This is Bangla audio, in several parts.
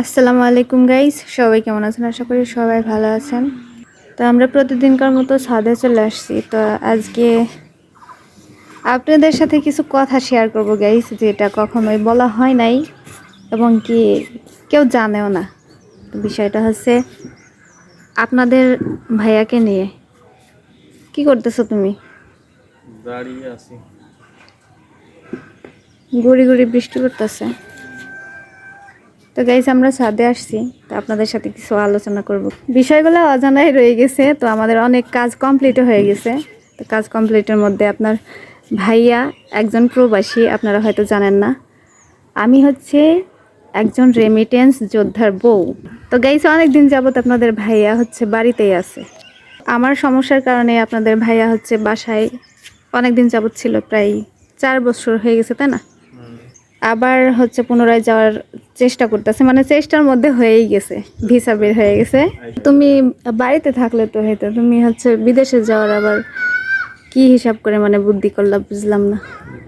আসসালামু আলাইকুম গাইস সবাই কেমন আছেন? আশা করি সবাই ভালো আছেন। তো আমরা প্রতিদিনকার মতো ছাদে চলে আসছি। তো আজকে আপনাদের সাথে কিছু কথা শেয়ার করব গাইস যেটা কখনোই বলা হয় নাই এবং কি কেউ জানেও না। বিষয়টা হচ্ছে আপনাদের ভাইয়াকে নিয়ে। কি করতেছো তুমি? দাঁড়িয়ে আছি। গুড়ি গুড়ি বৃষ্টি পড়তেছে তো গাইজ আমরা ছাদে আসছি, তো আপনাদের সাথে কিছু আলোচনা করব। বিষয়গুলো অজানাই রয়ে গেছে, তো আমাদের অনেক কাজ কমপ্লিট হয়ে গেছে। তো কাজ কমপ্লিটের মধ্যে আপনার ভাইয়া একজন প্রবাসী, আপনারা হয়তো জানেন না। আমি হচ্ছে একজন রেমিটেন্স যোদ্ধার বউ। তো গাইজ অনেক দিন যাবত আপনাদের ভাইয়া হচ্ছে বাড়িতেই আছে। আমার সমস্যার কারণে আপনাদের ভাইয়া হচ্ছে বাসায় অনেক দিন যাবত ছিল, প্রায় চার বছর হয়ে গেছে, তাই না? আবার হচ্ছে পুনরায় যাওয়ার চেষ্টা করতেছে। মানে চেষ্টার মধ্যে হয়েই গেছে ভিসা বের হয়ে গেছে। তুমি বাড়িতে থাকলে তো হয়তো তুমি হচ্ছে বিদেশে যাওয়ার আবার কি হিসাব করে মানে বুদ্ধি করলা বুঝলাম না।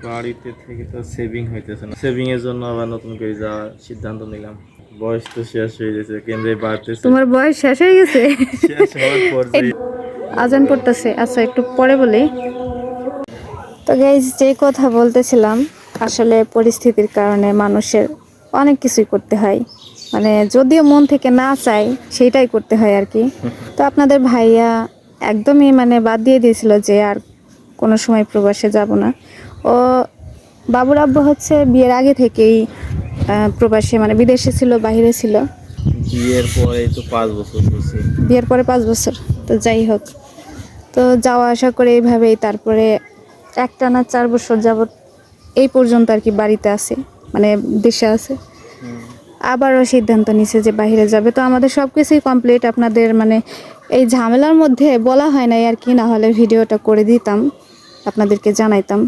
বাড়িতে থেকে তো সেভিং হইতেছে না। সেভিং এর জন্য আবার নতুন করে যাওয়ার সিদ্ধান্ত নিলাম। বয়স তো শেষ হয়ে গেছে কেন্দ্রে বাড়তেছে। তোমার বয়স শেষ হয়ে গেছে? শেষ হওয়ার পর আজান পড়তেছে আচ্ছা একটু পরে বলি। তো গাইজ যে কথা বলতেছিলাম আসলে পরিস্থিতির কারণে মানুষের অনেক কিছুই করতে হয়। মানে যদিও মন থেকে না চায় সেইটাই করতে হয় আর কি। তো আপনাদের ভাইয়া একদমই মানে বাদ দিয়ে দিয়েছিল যে আর কোনো সময় প্রবাসে যাব না। ও বাবুর আব্বু হচ্ছে বিয়ের আগে থেকেই প্রবাসে মানে বিদেশে ছিল বাইরে ছিল। বিয়ের পরে তো পাঁচ বছর বিয়ের পরে পাঁচ বছর তো যাই হোক। তো যাওয়া আসা করে এইভাবেই তারপরে একটা না চার বছর যাবত এই পর্যন্ত আর কি বাড়িতে আছে মানে দেশে আছে। আবারও সিদ্ধান্ত নিছে যে বাইরে যাবে। তো আমাদের সব কিছুই কমপ্লিট আপনাদের মানে এই ঝামেলার মধ্যে বলা হয় নাই আর কি না হলে ভিডিওটা করে দিতাম আপনাদেরকে জানাইতাম।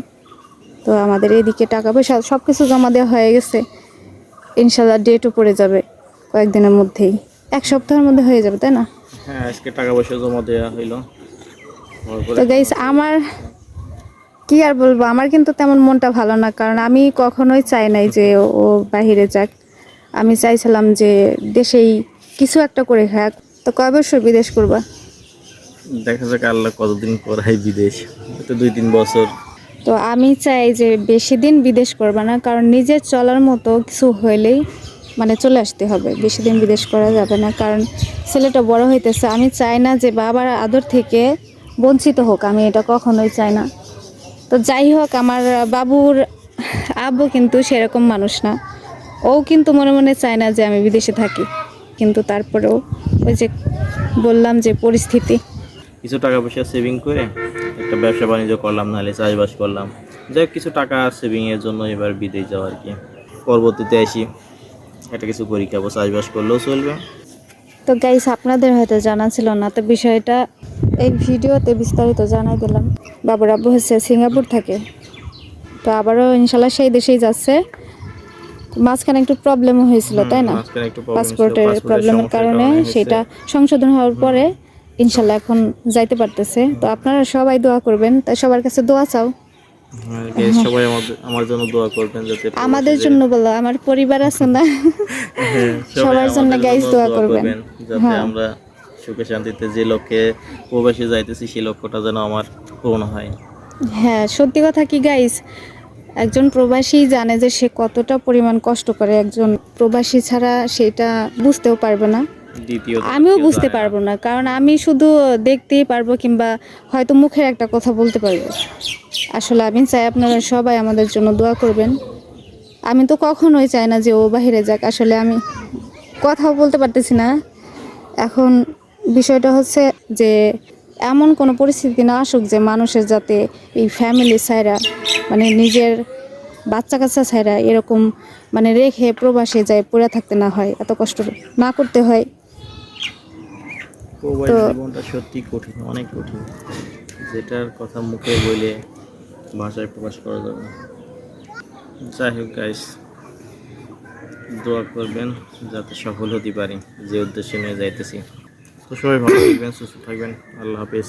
তো আমাদের এদিকে টাকা পয়সা সব কিছু জমা দেওয়া হয়ে গেছে। ইনশাল্লাহ ডেটও পড়ে যাবে কয়েকদিনের মধ্যেই। এক সপ্তাহের মধ্যে হয়ে যাবে তাই না? হ্যাঁ আজকে টাকা পয়সা জমা দেওয়া হইল। তো গাইস আমার কি আর বলব? আমার কিন্তু তেমন মনটা ভালো না কারণ আমি কখনোই চাই নাই যে ও- বাহিরে যাক। আমি চাইছিলাম যে দেশেই কিছু একটা করে খাক। তো কয় বছর বিদেশ করবা? দেখা যাক আল্লাহ কতদিন পড়াই বিদেশ। তো দুই তিন বছর। তো আমি চাই যে বেশি দিন বিদেশ করবা না কারণ নিজের চলার মতো কিছু হইলেই মানে চলে আসতে হবে। বেশি দিন বিদেশ করা যাবে না কারণ ছেলেটা বড় হইতেছে। আমি চাই না যে বাবার আদর থেকে বঞ্চিত হোক। আমি এটা কখনোই চাই না। তো যাই হোক, আমার বাবুর আব্বু কিন্তু সেরকম মানুষ না। ও কিন্তু মনে মনে চায় না যে আমি বিদেশে থাকি। কিন্তু তারপরেও ওই যে বললাম যে পরিস্থিতি। কিছু টাকা পয়সা সেভিং করে একটা ব্যবসা বাণিজ্য করলাম, নাহলে চাষবাস করলাম। যাই হোক, কিছু টাকা সেভিং এর জন্য এবার বিদেশ যাওয়া আর কি। পরবর্তীতে আসি। একটা কিছু খাব চাষবাস করলেও চলবে। তো গাইস আপনাদের হয়তো জানা ছিল না তো বিষয়টা এই ভিডিওতে বিস্তারিত জানাই দিলাম। বাবুর আব্বু হচ্ছে সিঙ্গাপুর থাকে। তো আবারও ইনশাল্লাহ সেই দেশেই যাচ্ছে। মাঝখানে একটু প্রবলেমও হয়েছিল তাই না? পাসপোর্টের প্রবলেমের কারণে সেটা সংশোধন হওয়ার পরে ইনশাল্লাহ এখন যাইতে পারতেছে। তো আপনারা সবাই দোয়া করবেন তাই সবার কাছে দোয়া চাও। সবাই আমাদের আমার জন্য দোয়া করবেন যাতে আমাদের জন্য বলো আমার পরিবার আছে না? হ্যাঁ, সবার জন্য guys দোয়া করবেন। যাতে হ্যাঁ। আমরা সুখে শান্তিতে যে লক্ষ্যে প্রবাসী যাইতেছি সেই লক্ষ্যটা যেন আমার পূর্ণ হয়। হ্যাঁ সত্যি কথা কি গাইস একজন প্রবাসী জানে যে সে কতটা পরিমাণ কষ্ট করে একজন প্রবাসী ছাড়া সেটা বুঝতেও পারবে না। আমিও বুঝতে পারব না কারণ আমি শুধু দেখতেই পারব কিংবা হয়তো মুখের একটা কথা বলতে পারব। আসলে আমি চাই আপনারা সবাই আমাদের জন্য দোয়া করবেন। আমি তো কখনোই চাই না যে ও বাহিরে যাক আসলে আমি কথাও বলতে পারতেছি না। এখন বিষয়টা হচ্ছে যে এমন কোনো পরিস্থিতি না আসুক যে মানুষের যাতে এই ফ্যামিলি ছাইরা মানে নিজের বাচ্চা কাচ্চা ছাইরা এরকম মানে রেখে প্রবাসে যায় পড়ে থাকতে না হয় এত কষ্ট না করতে হয়। তো- জীবনটা সত্যি কঠিন অনেক কঠিন। যেটার কথা মুখে বলে ভাষায় প্রকাশ করা যাবে। যাই হোক গাইস দোয়া করবেন যাতে সফল হতে পারি, যে উদ্দেশ্যে নিয়ে যাইতেছি। তো সবাই ভালো থাকবেন, সুস্থ থাকবেন। আল্লাহ হাফিজ।